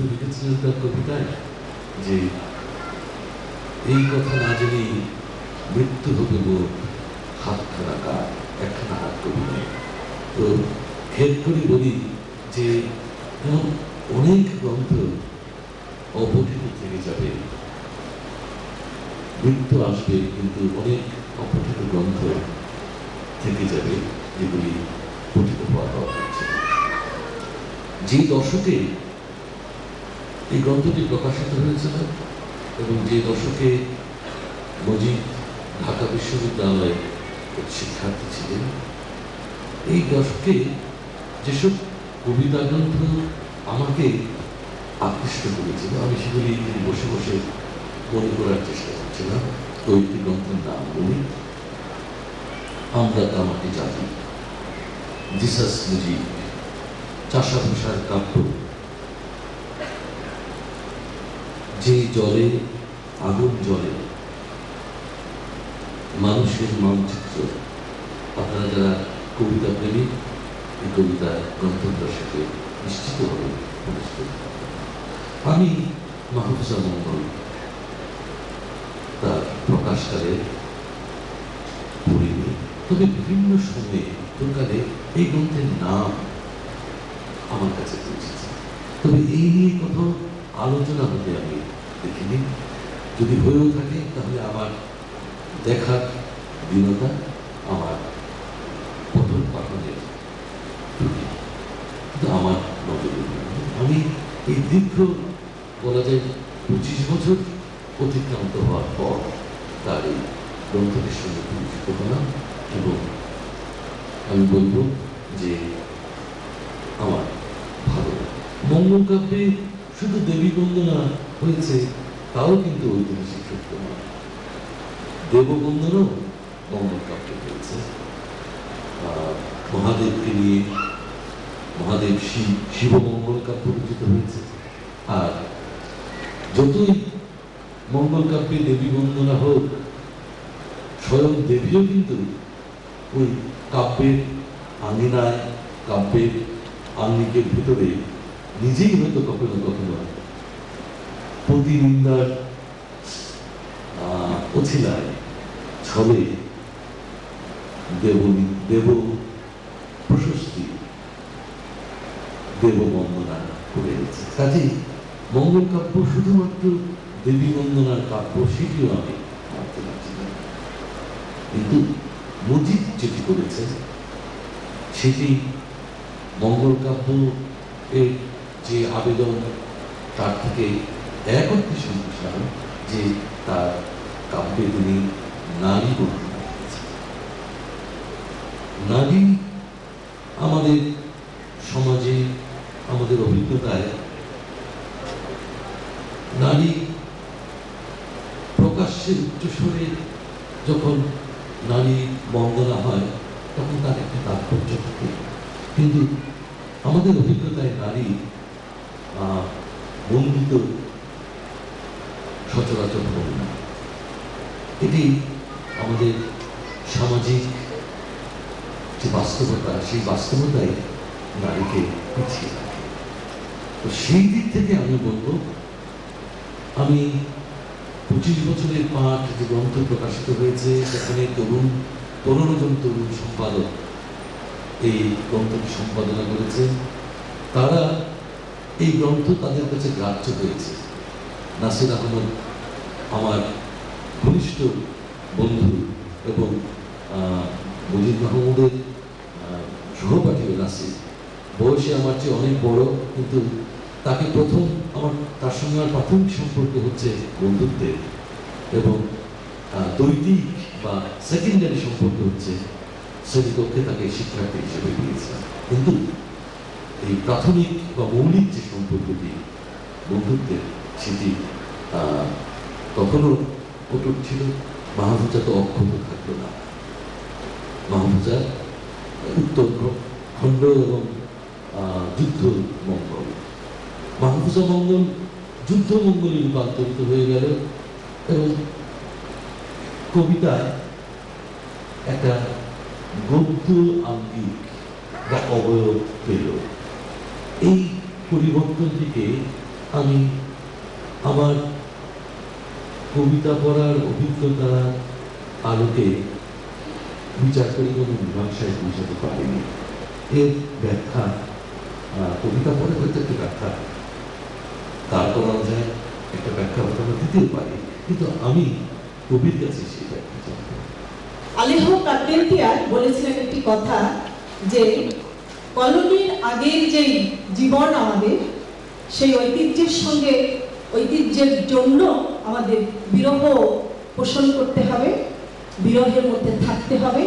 শুধু লিখেছিলেন তার কবিতায়। যে এই কথা না জেনেই মৃত্যু হবে মোর হাত খানা কার একখানা হাত কবি নেই তো খেদ করে বলি যে অনেক গ্রন্থ অপঠিত থেকে যাবে। মৃত্যু আসবে কিন্তু অনেক অপঠিত গ্রন্থ থেকে যাবে যেগুলি পঠিত হওয়া দরকার যে দশকে এই গ্রন্থটি প্রকাশিত হয়েছিল এবং যে দশকে মজিদ ঢাকা বিশ্ববিদ্যালয়ে শিক্ষার্থী ছিলেন, এই দশকে যেসব কবিতা গ্রন্থ আমাকে আকৃষ্ট করেছিল, আমি সেগুলি বসে বসে মনে করার চেষ্টা করছিলাম। কয়েকটি গ্রন্থের নাম বলি, আমরা তামাটি জাতি জিসাস মুজিব চাষা ভাষার কাব্য। যে জলে, আগুন জলে মানুষের মানচিত্র। আপনারা যারা কবিতা প্রেমী এই কবিতা গ্রন্থটার সাথে নিশ্চিতভাবে আমি মাহফুজা মঙ্গল তার প্রকাশকালে পড়িনি। তবে বিভিন্ন সময়ে উত্তরকালে এই গ্রন্থের নাম আমার কাছে পৌঁছেছে। তবে এই নিয়ে কোথাও আলোচনা হতে আমি দেখিনি, যদি হয়েও থাকে, তাহলে আমার দেখার দীনতা আমার পঠন পাঠনের ত্রুটি। কিন্তু আমার নজরে আমি এই দীর্ঘ, বলা যায়, পঁচিশ বছর অতিক্রান্ত হওয়ার পর তার এই গ্রন্থটির সঙ্গে পরিচিত হলাম এবং আমি বলব যে আমার ভালো মঙ্গল কাব্যে শুধু দেবী বন্দনা হয়েছে, তাও কিন্তু ঐতিহাসিক সত্য নয় দেববন্দনও কাব্যে হয়েছে। মহাদেবকে নিয়ে মহাদেব শিব শিবমঙ্গল কাব্য রচিত হয়েছে। আর যতই মঙ্গল কাব্যে দেবী বন্দনা হোক, স্বয়ং দেবীও কিন্তু ওই কাব্যের আঙিনায়, কাব্যের আঙ্গিকের ভিতরে নিজেই হয়তো কখনো কখনো প্রতিনিন্দার অছিলায় ছলে দেব দেব প্রশস্তি, দেব বন্দনা করে গেছে কাজেই মঙ্গল কাব্য শুধুমাত্র দেবী বন্দনার কাব্য সেটিও আমি মানতে পারছি না। কিন্তু মজিদ যেটি করেছে সেটি মঙ্গল কাব্য এর যে আবেদন তার থেকে এক অর্থে যে তার কাব্যে তিনি নারী নারী আমাদের সমাজে, আমাদের অভিজ্ঞতায় নারী প্রকাশ্যের উচ্চস্বরে যখন নারী বন্দনা হয়, তখন তার একটা তাৎপর্য থাকে। কিন্তু আমাদের অভিজ্ঞতায় নারী বন্দিত সচরাচর হয় না এটি আমাদের সামাজিক যে বাস্তবতা, সেই বাস্তবতায় নারীকে পিছিয়ে রাখে। তো সেই দিক থেকে আমি বলব, আমি পঁচিশ বছরের পাঠ যে গ্রন্থ প্রকাশিত হয়েছে, সেখানে তরুণ পনেরো জন তরুণ সম্পাদক এই গ্রন্থটি সম্পাদনা করেছে তারা এই গ্রন্থ তাদের কাছে গ্রাহ্য হয়েছে। নাসির আহমদ আমার ঘনিষ্ঠ বন্ধু এবং মুজিব মাহমুদের সহপাঠী নাসির। বয়সে আমার চেয়ে অনেক বড়, কিন্তু তাকে প্রথম আমার, তার সঙ্গে আমার প্রাথমিক সম্পর্ক হচ্ছে বন্ধুত্বের এবং দৈতিক বা সেকেন্ডারি সম্পর্ক হচ্ছে শ্রেণীকক্ষে তাকে শিক্ষার্থী হিসেবে দিয়েছে কিন্তু এই প্রাথমিক বা মৌলিক যে সম্পর্কটি বন্ধুত্বের সেটি তখনও অটুট ছিল। মাহফুজা তো অক্ষত থাকল না। মাহফুজা উত্তর খণ্ড এবং যুদ্ধ মঙ্গল মাহফুজা মঙ্গল যুদ্ধ মঙ্গলে রূপান্তরিত হয়ে গেল এবং কবিতায় একটা গদ্য আঙ্গিক বা অবয়ব পেল। এই পরিবর্তনটিকে আমি আমার কবিতা পড়ার অভিজ্ঞতার আলোকে বিচার করে কোনো মীমাংসায় পৌঁছাতে পারিনি। এর ব্যাখ্যা কবিতা পড়ে হয়তো একটা ব্যাখ্যা। তার করা যায় একটা ব্যাখ্যা আমরা দিতেও পারি। কিন্তু আমি কবির কাছে সেই ব্যাখ্যা চাই। আলেহ কার্পেন্টিয়ার বলেছিলেন একটি কথা যে, কলোনির আগের যেই জীবন আমাদের, সেই ঐতিহ্যের সঙ্গে ঐতিহ্যের জন্য আমাদের বিরহ পোষণ করতে হবে, বিরহের মধ্যে থাকতে হবে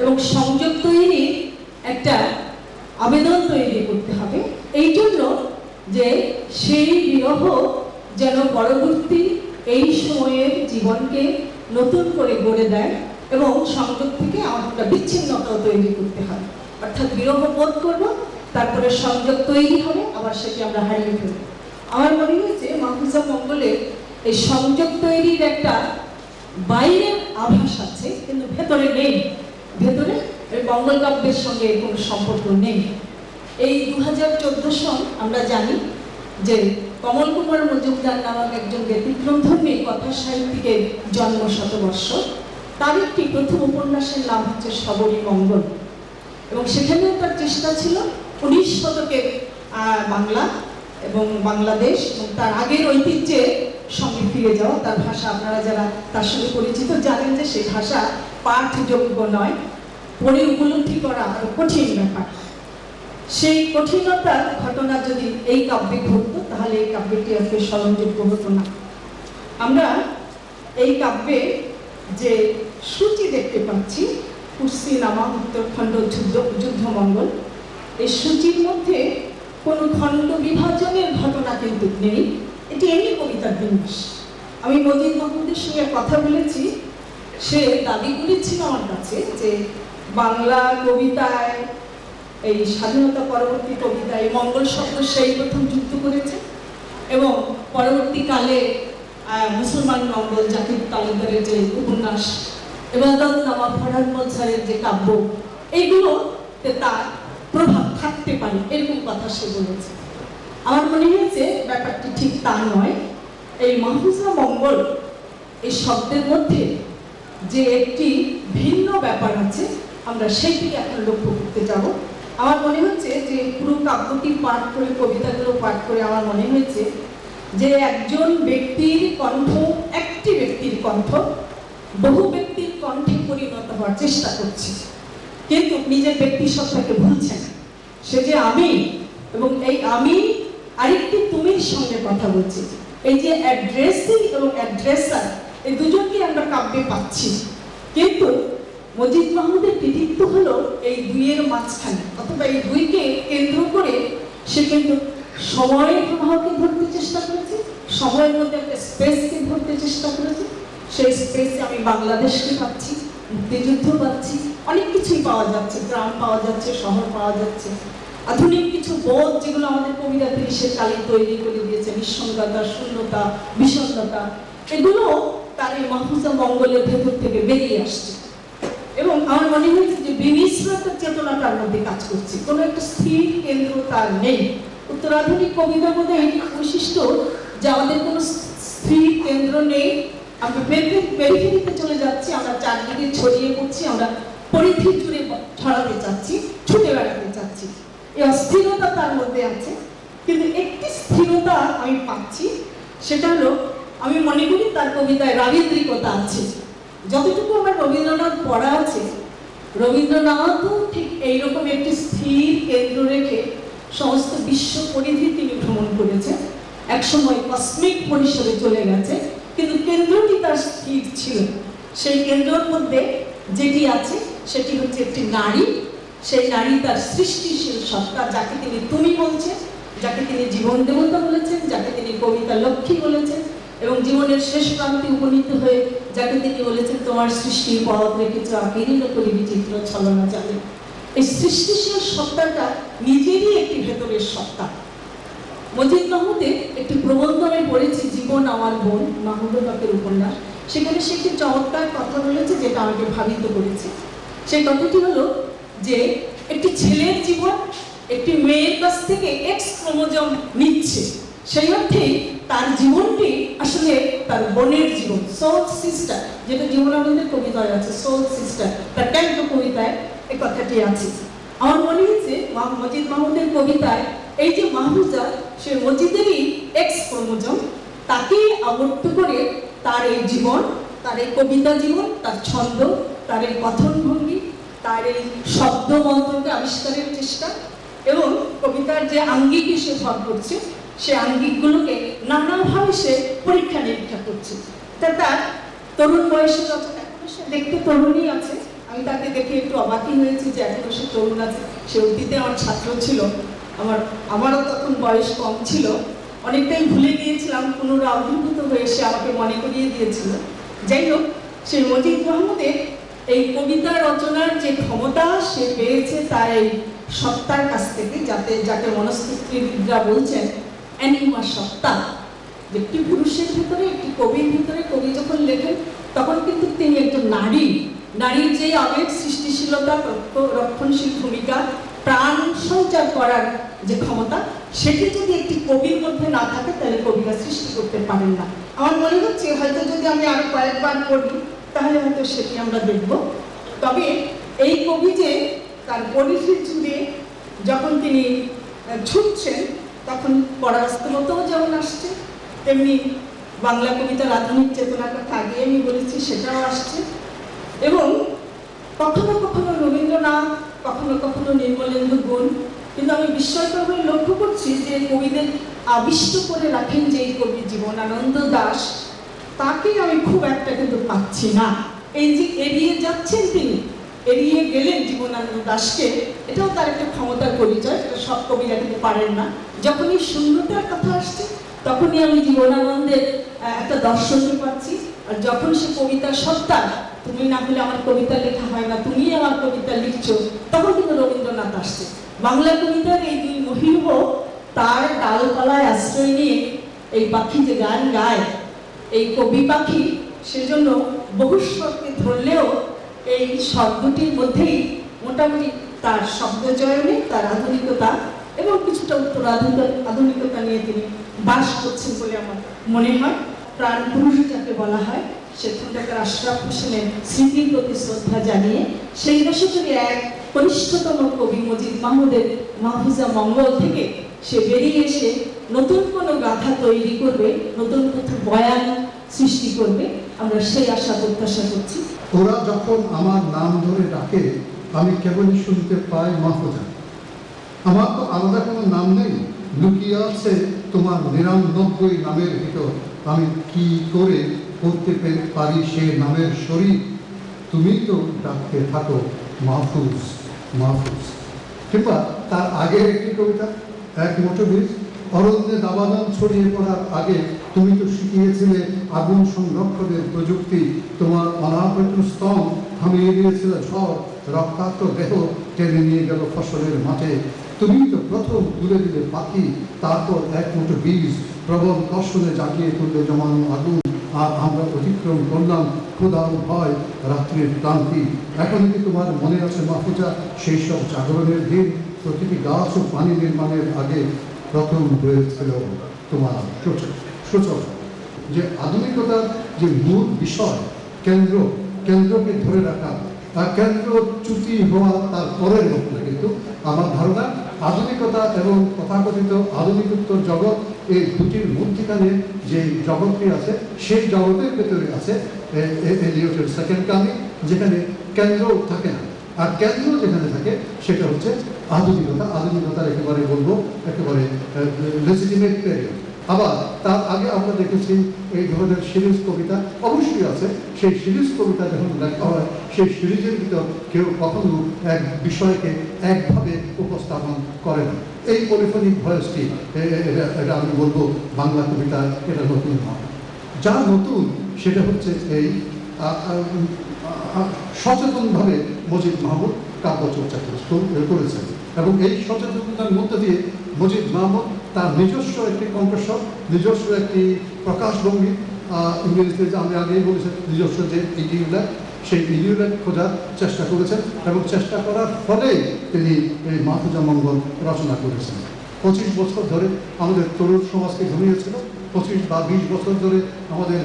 এবং সংযোগ তৈরির একটা আবেদন তৈরি করতে হবে। এই জন্য যে সেই বিরহ যেন পরবর্তী এই সময়ের জীবনকে নতুন করে গড়ে দেয় এবং সংযোগ থেকে একটা বিচ্ছিন্নতাও তৈরি করতে হয়। অর্থাৎ বিরহ বোধ করব তারপরে সংযোগ তৈরি হবে, আবার সেটি আমরা হারিয়ে ফেলব। আমার মনে হয়েছে মাহফুজা মঙ্গলের এই সংযোগ তৈরির একটা বাইরের আভাস আছে, কিন্তু ভেতরে নেই। ভেতরে মঙ্গল কাব্যের সঙ্গে কোনো সম্পর্ক নেই। এই দু হাজার চোদ্দ সন আমরা জানি যে কমল কুমার মজুমদার নামক একজন ব্যতিক্রমধর্মী কথা সাহিত্যিকের জন্ম শতবর্ষ তার একটি প্রথম উপন্যাসের নাম হচ্ছে সবরী মঙ্গল। এবং সেখানেও তার চেষ্টা ছিল উনিশ শতকের বাংলা এবং বাংলাদেশ এবং তার আগের ঐতিহ্যের সঙ্গে ফিরে যাওয়া, তার ভাষা আপনারা যারা তার সঙ্গে পরিচিত জানেন যে সেই ভাষা পাঠযোগ্য নয় পড়ে উপলব্ধি করা আরও কঠিন ব্যাপার। সেই কঠিনতার ঘটনা যদি এই কাব্যে ঘটতো, তাহলে এই কাব্যটি আজকে স্মরণযোগ্য হতো না। আমরা এই কাব্যে যে সূচি দেখতে পাচ্ছি, কুর্সি নামা উত্তরখণ্ড যুদ্ধ, যুদ্ধমঙ্গল এই সূচির মধ্যে কোনো খণ্ড বিভাজনের ঘটনা কিন্তু নেই। এটি এমনি কবিতার বিন্যাস আমি মজিদ মাহমুদের সঙ্গে কথা বলেছি। সে দাবি করেছিল আমার কাছে যে বাংলা কবিতায় এই স্বাধীনতা পরবর্তী কবিতায় মঙ্গল শব্দ সেই প্রথম যুক্ত করেছে এবং পরবর্তীকালে মুসলমান মঙ্গল জাকির তালুকদারের যে উপন্যাস এবং এবাদত নামা ফরহাদ মজারের যে কাব্য, এইগুলোতে তার প্রভাব থাকতে পারে, এরকম কথা সে বলেছে। আমার মনে হয়েছে ব্যাপারটি ঠিক তা নয়। এই মাহফুজা মঙ্গল এই শব্দের মধ্যে যে একটি ভিন্ন ব্যাপার আছে, আমরা সেইটি এখন লক্ষ্য করতে যাব। আমার মনে হচ্ছে যে পুরো কাব্যটি পাঠ করে, কবিতাগুলো পাঠ করে আমার মনে হয়েছে যে একজন ব্যক্তির কণ্ঠ একটি ব্যক্তির কণ্ঠ বহু ব্যক্তির কণ্ঠে পরিণত হওয়ার চেষ্টা করছে। কিন্তু নিজের ব্যক্তি সত্তাকে ভুলছে না। সে যে আমি, এবং এই আমি আরেকটি তুমির সঙ্গে কথা বলছি। এই যে অ্যাড্রেসিং এবং অ্যাড্রেসার এই দুজনকে আমরা কাব্যে পাচ্ছি। কিন্তু মজিদ মাহমুদের কৃতিত্ব হলো এই দুইয়ের মাঝখানে, অথবা এই দুইকে কেন্দ্র করে সে কিন্তু সময়ের প্রবাহকে ধরতে চেষ্টা করেছে, সময়ের মধ্যে একটা স্পেসকে ধরতে চেষ্টা করেছে। সেই স্পেসে আমি বাংলাদেশকে পাচ্ছি মুক্তিযুদ্ধ পাচ্ছি অনেক কিছুই পাওয়া যাচ্ছে, গ্রাম পাওয়া যাচ্ছে, শহর পাওয়া যাচ্ছে। আধুনিক কিছু বোধ যেগুলো আমাদের কবিতা তিরিশের কালে তৈরি করে দিয়েছে, নিঃসঙ্গতা, শূন্যতা, বিষণ্ণতা, এগুলো তার এই মাহফুজা মঙ্গলের ভেতর থেকে বেরিয়ে আসছে। এবং আমার মনে হয়েছে যে বিমিশ্রতার চেতনা তার মধ্যে কাজ করছে। কোনো একটা স্থির কেন্দ্র তার নেই। উত্তরাধুনিক কবিতার মধ্যে এটি বৈশিষ্ট্য যে আমাদের কোনো স্থির কেন্দ্র নেই। আমরা পেরিফেরিতে চলে যাচ্ছি, আমরা চারদিকে ছড়িয়ে পড়ছি, আমরা পরিধি জুড়ে ছড়াতে চাচ্ছি, ছুটে বেড়াতে চাচ্ছি। এই অস্থিরতা তার মধ্যে আছে, কিন্তু একটি স্থিরতা আমি পাচ্ছি, সেটা হলো আমি মনে করি তার কবিতায় রাবীন্দ্রিকতা আছে। যতটুকু আমার রবীন্দ্রনাথ পড়া আছে, রবীন্দ্রনাথও ঠিক এইরকম একটি স্থির কেন্দ্র রেখে সমস্ত বিশ্ব পরিধি তিনি ভ্রমণ করেছেন। একসময় কসমিক পরিসরে চলে গেছে, কিন্তু কেন্দ্রটি তার স্থির ছিল। সেই কেন্দ্রের মধ্যে যেটি আছে সেটি হচ্ছে একটি নারী। সেই নারী তার সৃষ্টিশীল সত্তা যাকে তিনি তুমি বলছেন, যাকে তিনি জীবন দেবতা বলেছেন, যাকে তিনি কবিতা লক্ষ্মী বলেছেন এবং জীবনের শেষ প্রান্তে উপনীত হয়ে যাকে তিনি বলেছেন, তোমার সৃষ্টির পথ রেখেছ আকিরিল করি বিচিত্র ছলনা জানে এই সৃষ্টিশীল সত্তাটা নিজেরই একটি ভেতরের সত্তা। মজিদ মাহমুদের একটি প্রবন্ধ আমি পড়েছি, জীবন আমার বোন মাহমুদুল হকের উপন্যাস। সেখানে সে একটি চমৎকার কথা বলেছে যেটা আমাকে ভাবিত করেছে। সেই কথাটি হলো যে একটি ছেলের জীবন একটি মেয়ের কাছ থেকে এক্স ক্রোমোজম নিচ্ছে। সেই অর্থেই তার জীবনটি আসলে তার বোনের জীবন সোল সিস্টার যেটা জীবনানন্দের কবিতায় আছে সোল সিস্টার তার ক্যান্ত কবিতায় এই কথাটি আছে। আমার মনে হয়েছে মজিদ মাহমুদের কবিতায় এই যে মাহবুজা সে মজিদেরই এক্স ক্রোমোজোম, তাকেই আবর্ত করে তার এই জীবন, তার এই কবিতা জীবন, তার ছন্দ তার এই কথন ভঙ্গি তার এই শব্দ মন্ত্রকে আবিষ্কারের চেষ্টা এবং কবিতার যে আঙ্গিকে সে ভর করছে, সে আঙ্গিকগুলোকে নানাভাবে সে পরীক্ষা নিরীক্ষা করছে। তা তার তরুণ বয়সে রচনা এখনও সে দেখতে তরুণই আছে, আমি তাকে দেখে একটু অবাকই হয়েছি যে এখনও সে তরুণ আছে। সে অতীতে আমার ছাত্র ছিল, আমার, আমারও তখন বয়স কম ছিল। অনেকটাই ভুলে গিয়েছিলাম পুনরায় অভিভূত হয়ে সে আমাকে মনে করিয়ে দিয়েছিল। যাই হোক, সেই মজিদ মাহমুদের এই কবিতা রচনার যে ক্ষমতা সে পেয়েছে তার এই সত্তার কাছ থেকে, যাতে যাকে মনস্তিত্ববিদরা বলছেন, অ্যানিমা সত্তা। একটি পুরুষের ভিতরে, একটি কবির ভিতরে কবি যখন লেখেন, তখন কিন্তু তিনি একজন নারী। নারীর যে আবেগ, সৃষ্টিশীলতা, রক্ষ- রক্ষণশীল ভূমিকা, প্রাণ সঞ্চার করার যে ক্ষমতা, সেটি যদি একটি কবির মধ্যে না থাকে, তাহলে কবিরা সৃষ্টি করতে পারেন না। আমার মনে হচ্ছে, হয়তো যদি আমি আরও কয়েকবার পড়ি তাহলে হয়তো সেটি আমরা দেখব। তবে এই কবি যে তার পরিধি জুড়ে যখন তিনি ছুটছেন, তখন পরাস্তমতাও যেমন আসছে, তেমনি বাংলা কবিতার আধুনিক চেতনার কথা আগে আমি বলেছি, সেটাও আসছে। এবং কখনো কখনো রবীন্দ্রনাথ, কখনো কখনো নির্মলেন্দু গুণ, কিন্তু আমি বিস্ময়কর হয়ে লক্ষ্য করছি যে কবিদের আবিষ্ট করে রাখেন যে কবি জীবনানন্দ দাস তাকে আমি খুব একটা কিন্তু পাচ্ছি না। এই যে এড়িয়ে যাচ্ছেন তিনি, এড়িয়ে গেলেন জীবনানন্দ দাসকে, এটাও তার একটা ক্ষমতার পরিচয় এটা সব কবিরা কিন্তু পারেন না। যখনই শূন্যতার কথা আসছে, তখনই আমি জীবনানন্দের একটা দর্শনকে পাচ্ছি। আর যখন সে কবিতার সত্তা, তুমি না হলে আমার কবিতা লেখা হয় না, তুমি আমার কবিতা লিখছো, তখন কিন্তু রবীন্দ্রনাথ আসছে। বাংলা কবিতার এই দুই মহিহ তার ডালপালায় আশ্রয় নিয়ে এই পাখি যে গান গায় এই কবি পাখি সেজন্য বহুস্বরকে ধরলেও এই শব্দটির মধ্যেই মোটামুটি তার শব্দচয়নে, তার আধুনিকতা এবং কিছুটা উত্তর আধুনিক আধুনিকতা নিয়ে তিনি বাস করছেন বলে আমার মনে হয়। প্রাণ পুরুষ যাকে বলা হয় সেখানকার আশরাফ হোসেনের স্মৃতির প্রতি শ্রদ্ধা জানিয়ে সেই দশকের এক কনিষ্ঠতম কবি মজিদ মাহমুদের মাহফুজা মঙ্গল থেকে সে বেরিয়ে এসে নতুন কোনো গাথা তৈরি করবে, নতুন কোনো বয়ান সৃষ্টি করবে, আমরা সেই আশা প্রত্যাশা করছি। ওরা যখন আমার নাম ধরে ডাকে, আমি কেবলই শুনতে পাই মাহফুজা। আমার তো আলাদা কোনো নাম নেই, লুকিয়ে আছে তোমার নিরানব্বই নামের ভিতর। আমি কি করে করতে পারি সে নামের শরীর? তুমি তো ডাকতে থাকো, মাহফুজ মাহফুজ। কিংবা তার আগের একটি কবিতা, এক মোটো বীজ। অরণ্যে দাবানল ছড়িয়ে পড়ার আগে তুমি তো শিখিয়েছিলে আগুন সংরক্ষণের প্রযুক্তি। তোমার অনাহত স্তম থামিয়ে দিয়েছিল ঝড়, রক্তাক্ত দেহ টেনে নিয়ে গেল ফসলের মাঠে। তুমি তো প্রথম তুলে দিলে পাখি, তারপর এক মুঠো বীজ, প্রবল কর্ষণে জাগিয়ে তুললে জমানো আগুন। আর আমরা অতিক্রম করলাম ক্ষুধা ও ভয়, রাত্রির ক্লান্তি। এখন কি তোমার মনে আছে মাহফুজা সেই সব জাগরণের দিন? প্রতিটি গাছ ও পানি নির্মাণের আগে প্রথম হয়েছিল তোমার সূচক, যে আধুনিকতার যে মূল বিষয়, কেন্দ্র, কেন্দ্রকে ধরে রাখা আর কেন্দ্র চ্যুতি হওয়া তার পরের ঘটনা কিন্তু আমার ধারণা আধুনিকতা এবং তথাকথিত আধুনিকোত্তর জগৎ এই দুটির মধ্যিখানে যে জগৎটি আছে, সেই জগতের ভেতরে আছে সেকেন্ড কামি যেখানে কেন্দ্র থাকে না। আর কেন্দ্র যেখানে থাকে, সেটা হচ্ছে আধুনিকতা, আধুনিকতার একেবারে বলব একেবারে লেজিটিমেট আবার তার আগে আমরা দেখেছি এই ধরনের সিরিজ কবিতা অবশ্যই আছে। সেই সিরিজ কবিতা যখন লেখা হয়, সেই সিরিজের ভিতর কেউ কখনো এক বিষয়কে একভাবে উপস্থাপন করে না। এই পলিফোনিক ভয়েসটি এটা আমি বলব বাংলা কবিতা এটা নতুন নয় যা নতুন, সেটা হচ্ছে এই সচেতনভাবে মজিদ মাহমুদ কাব্য চর্চা করে- করেছেন। এবং এই সচেতনতার মধ্য দিয়ে মজিদ মাহমুদ তার নিজস্ব একটি কণ্ঠস্বর, নিজস্ব একটি প্রকাশভঙ্গি ইংরেজিতে আমি আগেই বলেছি, নিজস্ব যে ইডিউল্যাক সেই ইডিউল্যাক খোঁজার চেষ্টা করেছেন এবং চেষ্টা করার ফলেই তিনি এই মাহফুজা মঙ্গল রচনা করেছেন। পঁচিশ বছর ধরে আমাদের তরুণ সমাজকে ঘুমিয়েছিল? পঁচিশ বা বিশ বছর ধরে আমাদের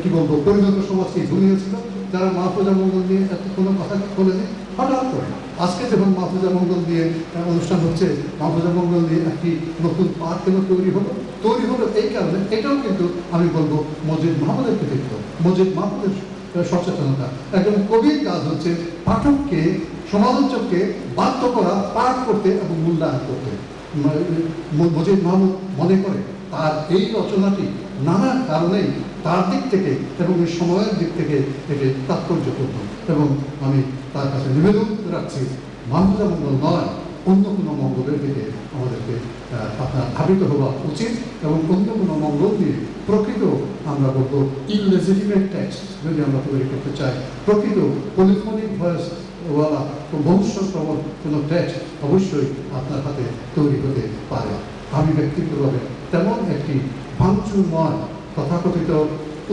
কি বলব, পরিণত সমাজকে ঘুমিয়েছিল? যারা মাহফুজা মঙ্গল নিয়ে এত কোনো কথা বলেনি হঠাৎ করে আজকে যখন মাহফুজা মঙ্গল দিয়ে অনুষ্ঠান হচ্ছে, মাহফুজা মঙ্গল দিয়ে একটি নতুন পার্ক কেন তৈরি হলো তৈরি হলো এই কারণে এটাও কিন্তু আমি বলব মসজিদ মাহমুদের কৃতিত্ব মসজিদ মাহমুদের সচেতনতা। একজন কবির কাজ হচ্ছে পাঠককে, সমালোচককে বাধ্য করা, পাঠ করতে এবং মূল্যায়ন করতে। মজিদ মাহমুদ মনে করে তার এই রচনাটি নানা কারণেই তার দিক থেকে এবং সময়ের দিক থেকে এটি তাৎপর্যপূর্ণ। এবং আমি তার কাছে নিবেদন রাখছি। মাহমুদা মঙ্গল নয় অন্য কোনো মঙ্গলের দিকে আমাদেরকে আপনার ধাবিত হওয়া উচিত এবং অন্য কোনো মঙ্গল দিয়ে প্রকৃত আমরা বলব ইললেজিটিমেট ট্যাক্স যদি আমরা তৈরি করতে চাই প্রকৃত পলিফোনিক ভয়েস ওয়ালা ভবিষ্যৎ প্রবণ কোনো টেক্সট অবশ্যই আপনার হাতে তৈরি হতে পারে। আমি ব্যক্তিগতভাবে তেমন একটি ভাঙচুরময় তথাকথিত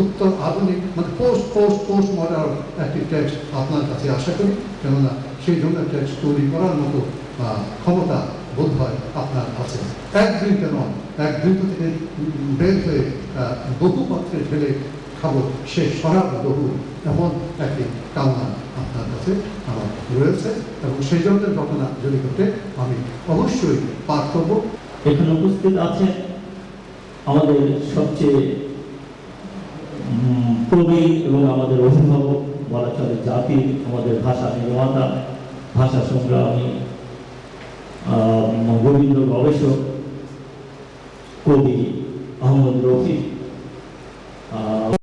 উত্তর আধুনিক মানে পোস্ট পোস্ট পোস্ট মডার্ন একটি টেক্সট আপনার কাছে আশা করি। কেননা সেই ধরনের টেক্সট তৈরি করার মতো ক্ষমতা বোধ হয় আপনার আছে। এক দৃঢ় নয়, এক দৃঢ় থেকে বের হয়ে বহু পাত্রে ঢেলে খাব, সে সরাব বহু, এমন একটি কামনা আপনার কাছে আমার রয়েছে। এবং সেই ধরনের ঘটনা যদি ঘটে, আমি অবশ্যই পাঠ করব। এখানে উপস্থিত আছেন আমাদের সবচেয়ে প্রবীণ এবং আমাদের অভিভাবক বলা চলে জাতি আমাদের ভাষা নির্মাতা ভাষা সংগ্রামী গোবিন্দ গবেষক কবি আহমদ রফি আহ,